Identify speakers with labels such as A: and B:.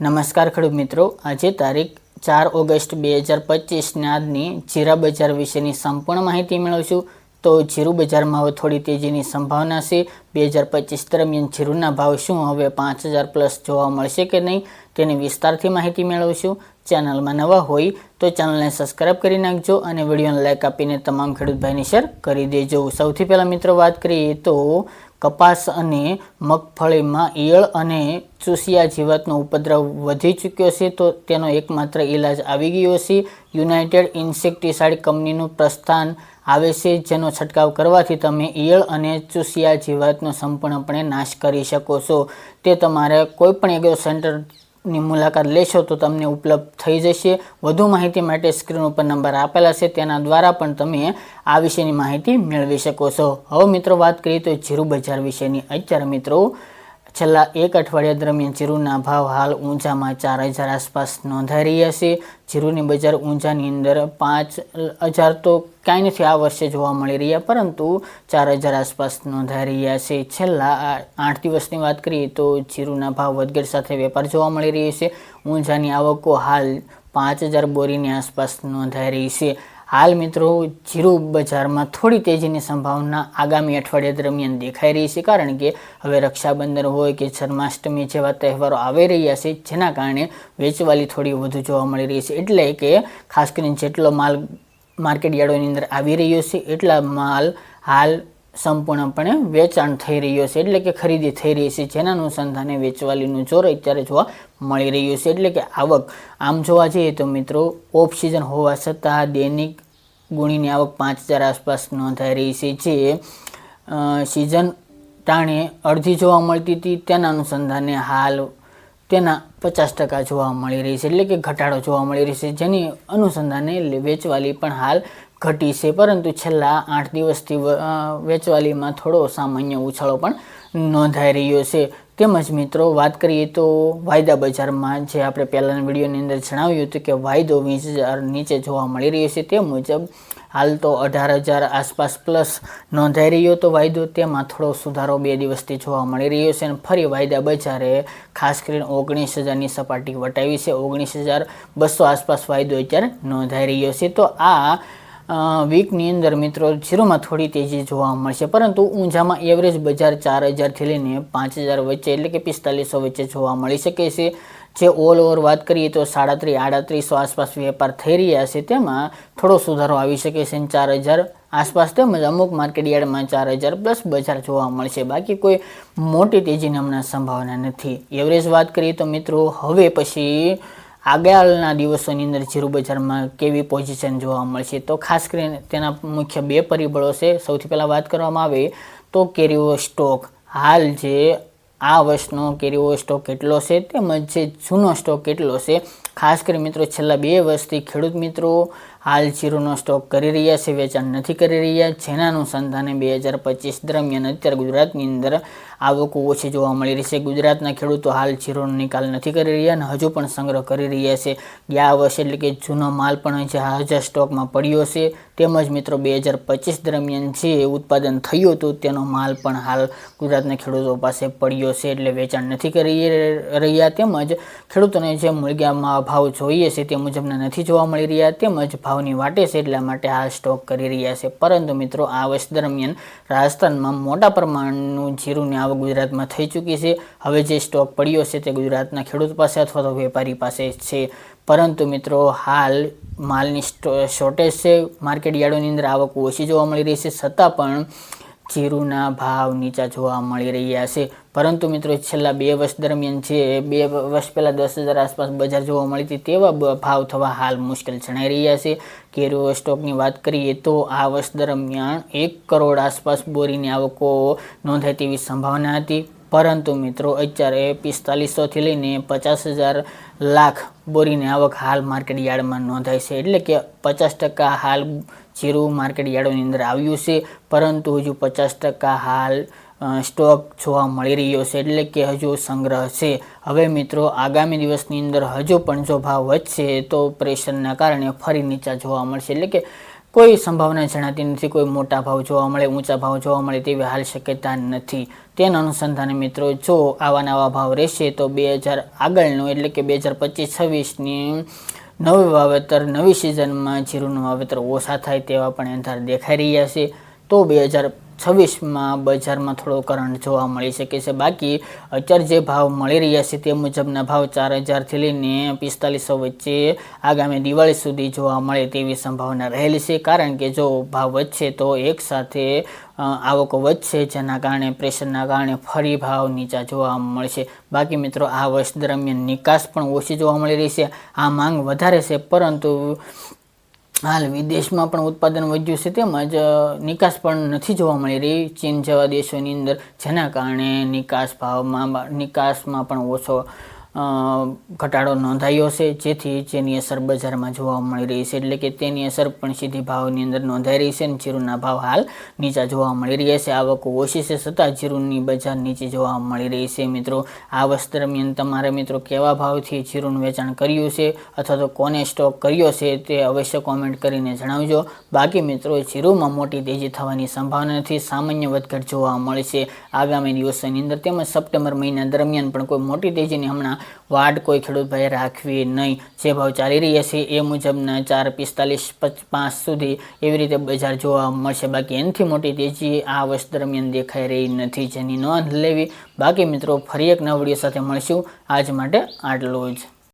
A: નમસ્કાર ખેડૂત મિત્રો. આજે તારીખ ચાર ઓગસ્ટ બે હજાર પચીસના આજની જીરા બજાર વિશેની સંપૂર્ણ માહિતી મેળવશું. તો જીરું બજારમાં હવે થોડી તેજીની સંભાવના છે. બે હજાર પચીસ દરમિયાન જીરુના ભાવ શું? હવે પાંચ હજાર પ્લસ જોવા મળશે કે નહીં? તેની વિસ્તારથી માહિતી મેળવશું. ચેનલમાં નવા હોય તો ચેનલને સબસ્ક્રાઇબ કરી નાખજો અને વિડીયોને લાઇક આપીને તમામ ખેડૂત ભાઈની શેર કરી દેજો. સૌથી પહેલાં મિત્રો વાત કરીએ તો કપાસ અને મગફળીમાં ઈયળ અને ચૂસિયા જીવાતનો ઉપદ્રવ વધી ચૂક્યો છે, તો તેનો એકમાત્ર ઈલાજ આવી ગયો છે. યુનાઇટેડ ઇન્સેક્ટિસાઇડ કંપનીનું પ્રસ્થાન આવે છે, જેનો છંટકાવ કરવાથી તમે ઈયળ અને ચૂસિયા જીવાતનો સંપૂર્ણપણે નાશ કરી શકો છો. તે તમારે કોઈપણ એગ્રો સેન્ટરની મુલાકાત લેશો તો તમને ઉપલબ્ધ થઈ જશે. વધુ માહિતી માટે સ્ક્રીન ઉપર નંબર આપેલા છે, તેના દ્વારા પણ તમે આ વિશેની માહિતી મેળવી શકો છો. હવે મિત્રો વાત કરીએ તો જીરું બજાર વિશેની. અત્યારે મિત્રો છેલ્લા એક અઠવાડિયા દરમિયાન જીરુના ભાવ હાલ ઊંચામાં ચાર હજાર આસપાસ નોંધાઈ રહ્યા છે. જીરુની બજાર ઊંચાની અંદર પાંચ હજાર તો કાંઈ નથી આ વર્ષે જોવા મળી રહ્યા, પરંતુ ચાર હજાર આસપાસ નોંધાઈ રહ્યા છે. છેલ્લા આઠ દિવસની વાત કરીએ તો જીરુના ભાવ વધઘટ સાથે વેપાર જોવા મળી રહ્યો છે. ઊંઝાની આવકો હાલ પાંચ હજાર બોરીની આસપાસ નોંધાઈ રહી છે. હાલ મિત્રો, જીરું બજારમાં થોડી તેજીની સંભાવના આગામી અઠવાડિયા દરમિયાન દેખાઈ રહી છે, કારણ કે હવે રક્ષાબંધન હોય કે જન્માષ્ટમી જેવા તહેવારો આવી રહ્યા છે, જેના કારણે વેચવાલી થોડી વધુ જોવા મળી રહી છે. એટલે કે ખાસ કરીને જેટલો માલ માર્કેટ યાર્ડોની અંદર આવી રહ્યો છે, એટલા માલ હાલ સંપૂર્ણપણે વેચાણ થઈ રહ્યો છે. એટલે કે ખરીદી થઈ રહી છે. જેના અનુસંધાને વેચવાલીનું જોર અત્યારે જોવા મળી રહ્યું છે. એટલે કે આવક આમ જોવા જઈએ તો મિત્રો ઓફ સિઝન હોવા છતાં દૈનિક ગુણીની આવક પાંચ હજાર આસપાસ નોંધાઈ રહી છે. જે સિઝન ટાણે અડધી જોવા મળતી હતી. તેના અનુસંધાને હાલ તેના પચાસ ટકા જોવા મળી રહી છે, એટલે કે ઘટાડો જોવા મળી રહી છે, જેની અનુસંધાને વેચવાલી પણ હાલ ઘટી છે, પરંતુ છેલ્લા આઠ દિવસથી વેચવાલીમાં થોડો સામાન્ય ઉછાળો પણ નોંધાઈ રહ્યો છે. તેમજ મિત્રો, વાત કરીએ તો વાયદા બજારમાં જે આપણે પહેલાંના વિડીયોની અંદર જણાવ્યું હતું કે વાયદો વીસ હજાર નીચે જોવા મળી રહ્યો છે, તે મુજબ હાલ તો અઢાર હજાર આસપાસ પ્લસ નોંધાઈ રહ્યો તો વાયદો, તેમાં થોડો સુધારો બે દિવસથી જોવા મળી રહ્યો છે અને ફરી વાયદા બજારે ખાસ કરીને ઓગણીસ હજારની સપાટી વટાવી છે. ઓગણીસ હજાર બસો આસપાસ વાયદો અત્યારે નોંધાઈ રહ્યો છે. તો આ વીકની અંદર મિત્રો જીરોમાં થોડી તેજી જોવા મળશે. પરંતુ ઊંઝામાં એવરેજ બજાર ચાર હજારથી લઈને પાંચ હજાર વચ્ચે એટલે કે પિસ્તાલીસો વચ્ચે જોવા મળી શકે છે. જે ઓલ ઓવર વાત કરીએ તો સાડત્રીસ, આડત્રીસો આસપાસ વેપાર થઈ રહ્યા છે. તેમાં થોડો સુધારો આવી શકે છે ચાર હજાર આસપાસ. તેમજ અમુક માર્કેટ યાર્ડમાં ચાર હજાર પ્લસ બજાર જોવા મળશે. બાકી કોઈ મોટી તેજીની હમણાં સંભાવના નથી. એવરેજ વાત કરીએ તો મિત્રો, હવે પછી આગળના દિવસોની અંદર જીરો બજારમાં કેવી પોઝિશન જોવા મળશે? તો ખાસ કરીને તેના મુખ્ય બે પરિબળો છે. સૌથી પહેલાં વાત કરવામાં આવે તો કેરીઓ સ્ટોક હાલ જે આ વર્ષનો કેરીઓ સ્ટોક કેટલો છે તેમજ જે જૂનો સ્ટોક કેટલો છે? ખાસ કરી મિત્રો છેલ્લા બે વર્ષથી ખેડૂત મિત્રો હાલ શીરોનો સ્ટોક કરી રહ્યા છે, વેચાણ નથી કરી રહ્યા. જેના અનુસંધાને બે હજાર પચીસ દરમિયાન અત્યારે ગુજરાતની અંદર આવકો ઓછી જોવા મળી રહી છે. ગુજરાતના ખેડૂતો હાલ શીરોનો નિકાલ નથી કરી રહ્યા અને હજુ પણ સંગ્રહ કરી રહ્યા છે. ગયા વર્ષે એટલે કે જૂનો માલ પણ જે હાજર સ્ટોકમાં પડ્યો છે, તેમજ મિત્રો બે હજાર પચીસ દરમિયાન જે ઉત્પાદન થયું હતું, તેનો માલ પણ હાલ ગુજરાતના ખેડૂતો પાસે પડ્યો છે એટલે વેચાણ નથી કરી રહ્યા. તેમજ ખેડૂતોને જે મૂળગામાં ભાવ જોઈએ છે, તે મુજબના નથી જોવા મળી રહ્યા. તેમજ ભાવની વાટે છે એટલા માટે હાલ સ્ટોક કરી રહ્યા છે. પરંતુ મિત્રો, આ વર્ષ દરમિયાન રાજસ્થાનમાં મોટા પ્રમાણનું જીરુની આવક ગુજરાતમાં થઈ ચૂકી છે. હવે જે સ્ટોક પડ્યો છે તે ગુજરાતના ખેડૂત પાસે અથવા તો વેપારી પાસે છે. પરંતુ મિત્રો, હાલ માલની શોર્ટેજ છે. માર્કેટ યાર્ડોની અંદર આવક ઓછી જોવા મળી રહી છે. છતાં પણ જીરુના ભાવ નીચા જોવા મળી રહ્યા છે. પરંતુ મિત્રો છેલ્લા બે વર્ષ દરમિયાન છે બે વર્ષ પહેલાં દસ હજાર આસપાસ બજાર જોવા મળી હતી, તેવા ભાવ થવા હાલ મુશ્કેલ જણાઈ રહ્યા છે. કેરીઓ સ્ટોકની વાત કરીએ તો આ વર્ષ દરમિયાન એક કરોડ આસપાસ બોરીની આવકો નોંધાય તેવી સંભાવના હતી. પરંતુ મિત્રો, અત્યારે પિસ્તાલીસોથી લઈને પચાસ હજાર લાખ બોરીની આવક હાલ માર્કેટ યાર્ડમાં નોંધાય છે. એટલે કે પચાસ ટકા હાલ જીરું માર્કેટ યાર્ડોની અંદર આવ્યું છે. પરંતુ હજુ પચાસ ટકા હાલ સ્ટોક જોવા મળી રહ્યો છે. એટલે કે હજુ સંગ્રહ છે. હવે મિત્રો, આગામી દિવસની અંદર હજુ પણ જો ભાવ વધશે, તો પ્રેશરના કારણે ફરી નીચા જોવા મળશે. એટલે કે કોઈ સંભાવના જણાતી નથી. કોઈ મોટા ભાવ જોવા મળે, ઊંચા ભાવ જોવા મળે તેવી હાલ શક્યતા નથી. તેના અનુસંધાને મિત્રો, જો આવા નવા ભાવ રહેશે, તો બે હજાર આગળનું, એટલે કે બે હજાર પચીસ છવ્વીસની નવી વાવેતર, નવી સિઝનમાં જીરુનું વાવેતર ઓછા થાય તેવા પણ અંધાર દેખાઈ રહ્યા છે. તો બે હજાર છવ્વીસમાં બજારમાં થોડો કરંટ જોવા મળી શકે છે. બાકી અત્યારે જે ભાવ મળી રહ્યા છે તે મુજબના ભાવ ચાર હજારથી લઈને પિસ્તાલીસો વચ્ચે આગામી દિવાળી સુધી જોવા મળે તેવી સંભાવના રહેલી છે. કારણ કે જો ભાવ વધશે તો એક સાથે અ, આવકો વધશે જેના કારણે પ્રેશરના કારણે ફરી ભાવ નીચા જોવા મળશે. બાકી મિત્રો આ વર્ષ દરમિયાન નિકાસ પણ ઓછી જોવા મળી રહી છે. આ માંગ વધારે છે પરંતુ હાલ વિદેશમાં પણ ઉત્પાદન વધ્યું છે તેમજ નિકાસ પણ નથી જોવા મળી રહી. ચીન જેવા દેશોની અંદર જેના કારણે નિકાસ ભાવમાં, નિકાસમાં પણ ઓછો ઘટાડો નોંધાયો છે, જેથી જેની અસર બજારમાં જોવા મળી રહી છે. એટલે કે તેની અસર પણ સીધી ભાવની અંદર નોંધાઈ રહી છે અને જીરુના ભાવ હાલ નીચા જોવા મળી રહ્યા છે. આવકો ઓછી છે છતાં જીરુની બજાર નીચે જોવા મળી રહી છે. મિત્રો, આ વર્ષ દરમિયાન તમારે મિત્રો કેવા ભાવથી જીરુનું વેચાણ કર્યું છે અથવા તો કોને સ્ટોક કર્યો છે તે અવશ્ય કોમેન્ટ કરીને જણાવજો. બાકી મિત્રો, જીરુમાં મોટી તેજી થવાની સંભાવના નથી. સામાન્ય વધઘટ જોવા મળશે આગામી દિવસોની અંદર તેમજ સપ્ટેમ્બર મહિના દરમિયાન પણ કોઈ મોટી તેજીની હમણાં વાડ કોઈ ખેડૂત ભાઈ રાખવી નહીં. જે ભાવ ચાલી રહ્યા છે એ મુજબના ચાર પિસ્તાલીસ પાંચ સુધી એવી રીતે બજાર જોવા મળશે. બાકી એનાથી મોટી તેજી આ વર્ષ દરમિયાન દેખાઈ રહી નથી. જેની નોંધ લેવી બાકી મિત્રો ફરી એક નવડીઓ સાથે મળશું. આજ માટે આટલું જ.